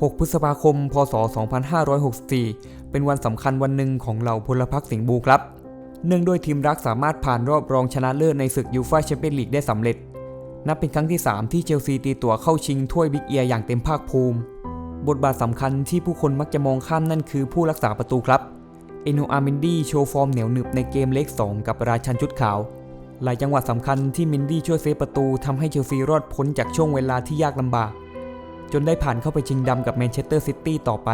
6 พฤษภาคม พศ 2564 เป็นวันสำคัญวันหนึ่งของเหล่าพลพรรคสิงห์บูครับ เนื่องด้วยทีมรักสามารถผ่านรอบรองชนะเลิศในศึกยูฟ่าแชมเปี้ยนลีกได้สำเร็จ นับเป็นครั้งที่ 3 ที่เชลซีตีตัวเข้าชิงถ้วยบิ๊กเอียร์อย่างเต็มภาคภูมิ บทบาทสำคัญที่ผู้คนมักจะมองข้ามนั่นคือผู้รักษาประตูครับ เอโนอาเมนดี้โชว์ฟอร์มเหนียวหนึบในเกมเล็ก 2 กับราชันชุดขาว หลายจังหวะสำคัญที่มินดี้ช่วยเซฟประตูทำให้เชลซีรอดพ้นจากช่วงเวลาที่ยากลำบาก จนได้ผ่านเข้าไปชิงดำกับแมนเชสเตอร์ซิตี้ต่อไป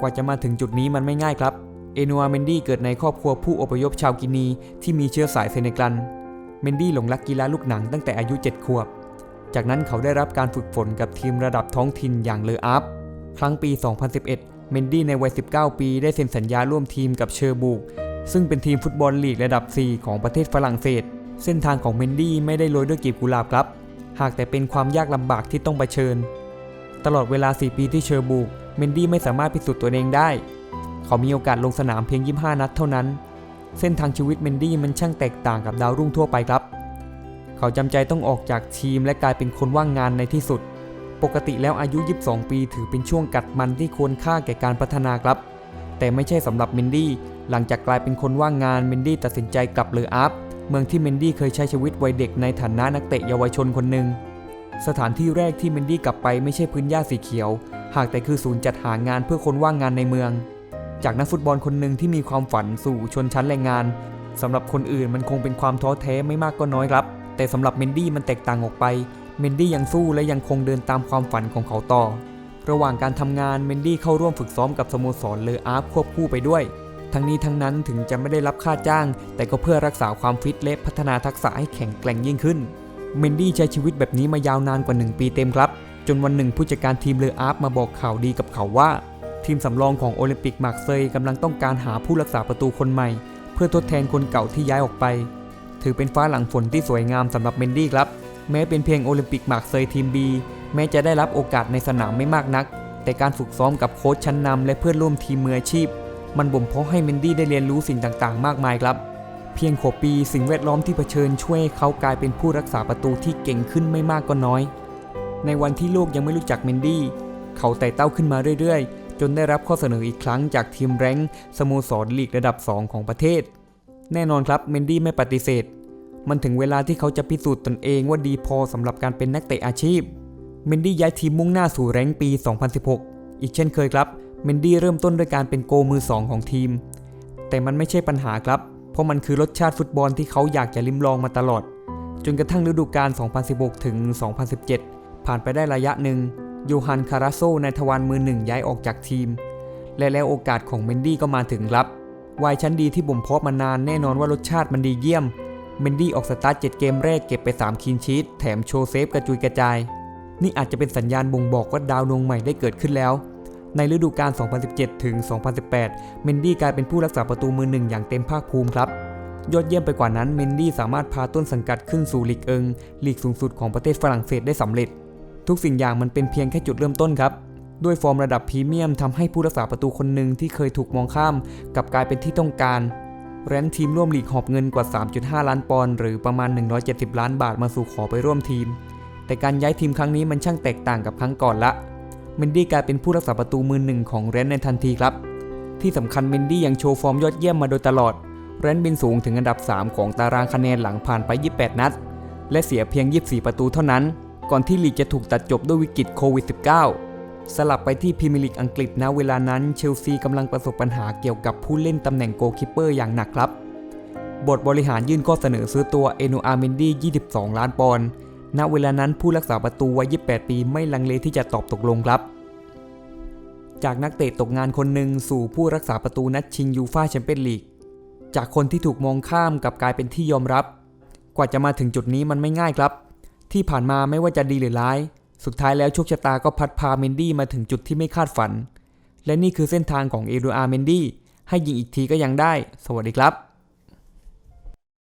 กว่าจะมาถึงจุดนี้มันไม่ง่ายครับ เอโนอาเมนดี้เกิดในครอบครัวผู้อพยพชาวกินีที่มีเชื้อสายเซเนกัลเมนดี้หลงรักกีฬาลูกหนังตั้งแต่อายุ 7 ขวบ จากนั้นเขาได้รับการฝึกฝนกับทีมระดับท้องถิ่นอย่างเลออัพ ครั้งปี 2011 เมนดี้ในวัย 19 ปีได้เซ็นสัญญาร่วมทีมกับเชอร์บูก ซึ่งเป็นทีมฟุตบอลลีกระดับ 4 ของประเทศฝรั่งเศส เส้นทางของเมนดี้ไม่ได้โรยด้วยกีบกุหลาบครับ หากแต่เป็นความยากลำบากที่ต้องเผชิญ ตลอดเวลา 4 ปีที่เชอร์บูกเมนดี้ไม่สามารถพิสูจน์ตัวเองได้ เขามีโอกาสลงสนามเพียง 25 นัดเท่านั้น เส้นทางชีวิตเมนดี้มันช่างแตกต่างกับดาวรุ่งทั่วไปครับ เขาจำใจต้องออกจากทีมและกลายเป็นคนว่างงานในที่สุด ปกติแล้วอายุ 22 ปีถือเป็นช่วงกัดมันที่ควรค่าแก่การพัฒนาครับ แต่ไม่ใช่สำหรับเมนดี้ หลังจากกลายเป็นคนว่างงานเมนดี้ตัดสินใจกลับเลออัพเมืองที่เมนดี้เคยใช้ชีวิตวัยเด็กในฐานะนักเตะเยาวชนคนหนึ่ง สถานที่แรกที่เมนดี้กลับไปไม่ใช่พื้นหญ้าสีเขียว หากแต่คือศูนย์จัดหางานเพื่อคนว่างงานในเมือง จากนักฟุตบอลคนหนึ่งที่มีความฝันสู่ชนชั้นแรงงานสำหรับคนอื่นมันคงเป็นความท้อแท้ไม่มากก็น้อยครับ แต่สำหรับเมนดี้มันแตกต่างออกไป เมนดี้ยังสู้และยังคงเดินตามความฝันของเขาต่อ ระหว่างการทำงานเมนดี้เข้าร่วมฝึกซ้อมกับสโมสรเลออาร์ฟควบคู่ไปด้วย ทั้งนี้ทั้งนั้นถึงจะไม่ได้รับค่าจ้าง แต่ก็เพื่อรักษาความฟิตและพัฒนาทักษะให้แข็งแกร่งยิ่งขึ้น เมนดี้ใช้ชีวิตแบบนี้มายาวนานกว่า 1 ปีเต็มครับ จนวันหนึ่งผู้จัดการทีมเลออาร์ฟมาบอกข่าวดีกับเขาว่า ทีมสำรองของโอลิมปิกมาร์เซย์กำลังต้องการหาผู้รักษาประตูคนใหม่ เพื่อทดแทนคนเก่าที่ย้ายออกไป ถือเป็นฟ้าหลังฝนที่สวยงามสำหรับเมนดี้ครับ แม้เป็นเพียงโอลิมปิกมาร์เซย์ทีม B แม้จะได้รับโอกาสในสนามไม่มากนัก แต่การฝึกซ้อมกับโค้ชชั้นนำและเพื่อนร่วมทีมมืออาชีพ มันบ่มเพาะให้เมนดี้ได้เรียนรู้สิ่งต่างๆ มากมายครับ เพียงขวบปีสิ่งแวดล้อมที่เผชิญช่วยเขากลายเป็นผู้รักษาประตูที่เก่งขึ้นไม่มากก็น้อย ในวันที่โลกยังไม่รู้จักเมนดี้ เขาไต่เต้าขึ้นมาเรื่อยๆ จนได้รับข้อเสนออีกครั้งจากทีมแรงสโมสรลีกระดับ 2 ของประเทศ แน่นอนครับเมนดี้ไม่ปฏิเสธ มันถึงเวลาที่เขาจะพิสูจน์ตนเองว่าดีพอสำหรับการเป็นนักเตะอาชีพ เมนดี้ย้ายทีมมุ่งหน้าสู่แรงปี 2016 อีกเช่นเคยครับ เมนดี้เริ่มต้นด้วยการเป็นโกมือ 2 ของทีม แต่มันไม่ใช่ปัญหาครับ เพราะมันคือรสชาติฟุตบอลที่เขาอยากจะลิ้มลองมาตลอด จนกระทั่งฤดูกาล 2016 ถึง 2017 ผ่านไปได้ระยะหนึ่งโยฮันคาราโซในทวารมือหนึ่งย้ายออกจากทีม และแล้วโอกาสของเมนดี้ก็มาถึงครับวัยชั้นดีที่บ่มเพาะมานานแน่นอนว่ารสชาติมันดีเยี่ยม เมนดี้ออกสตาร์ท7เกมแรกเก็บไป 3คีนชีตแถมโชว์เซฟกระจุยกระจาย นี่อาจจะเป็นสัญญาณบ่งบอกว่าดาวดวงใหม่ได้เกิดขึ้นแล้ว ในฤดูกาล 2017 ถึง 2018 เมนดี้กลายเป็นผู้รักษาประตูมือหนึ่งอย่างเต็มภาคภูมิครับยอดเยี่ยมไปกว่านั้นเมนดี้สามารถพาต้นสังกัดขึ้นสู่ลีกเอิงลีกสูงสุดของประเทศฝรั่งเศสได้สำเร็จ ทุกสิ่งอย่างมันเป็นเพียงแค่จุดเริ่มต้นครับ ด้วยฟอร์มระดับพรีเมียมทำให้ผู้รักษาประตูคนหนึ่งที่เคยถูกมองข้ามกลับกลายเป็นที่ต้องการ แรนทีมร่วมลีกหอบเงินกว่า 3.5 ล้านปอนด์หรือประมาณ 170 ล้านบาทมาสู่ขอไปร่วมทีม แต่การย้ายทีมครั้งนี้มันช่างแตกต่างกับครั้งก่อนละ เมนดี้กลายเป็นผู้รักษาประตูมือหนึ่งของแรนในทันทีครับ ที่สำคัญเมนดี้ยังโชว์ฟอร์มยอดเยี่ยมมาโดยตลอด แรนบินสูงถึงอันดับ 3 ของตารางคะแนนหลังผ่านไป 28 นัด และเสียเพียง 24 ประตูเท่านั้น ก่อนที่ลีกจะถูกตัดจบด้วยวิกฤตโควิด -19 สลับไปที่พรีเมียร์ลีกอังกฤษณเวลานั้นเชลซีกำลังประสบปัญหาเกี่ยวกับผู้เล่นตำแหน่งโกคิปเปอร์อย่างหนักครับบทบริหารยื่นข้อเสนอซื้อตัวเอโนอาร์เมนดี้22 ล้านปอนด์ ณเวลานั้นผู้รักษาประตูวัย 28 ปีไม่ลังเลที่จะตอบตกลงครับ จากนักเตะตกงานคนหนึ่งสู่ผู้รักษาประตูนัดชิงยูฟ่าแชมเปี้ยนลีก จากคนที่ถูกมองข้ามกับกลายเป็นที่ยอมรับ กว่าจะมาถึงจุดนี้มันไม่ง่ายครับ ที่ผ่านมาไม่ว่าจะดีหรือร้าย สุดท้ายแล้วโชคชะตาก็พัดพาเมนดี้มาถึงจุดที่ไม่คาดฝัน และนี่คือเส้นทางของเอโดอาเมนดี้ให้ยิงอีกทีก็ยังได้ สวัสดีครับ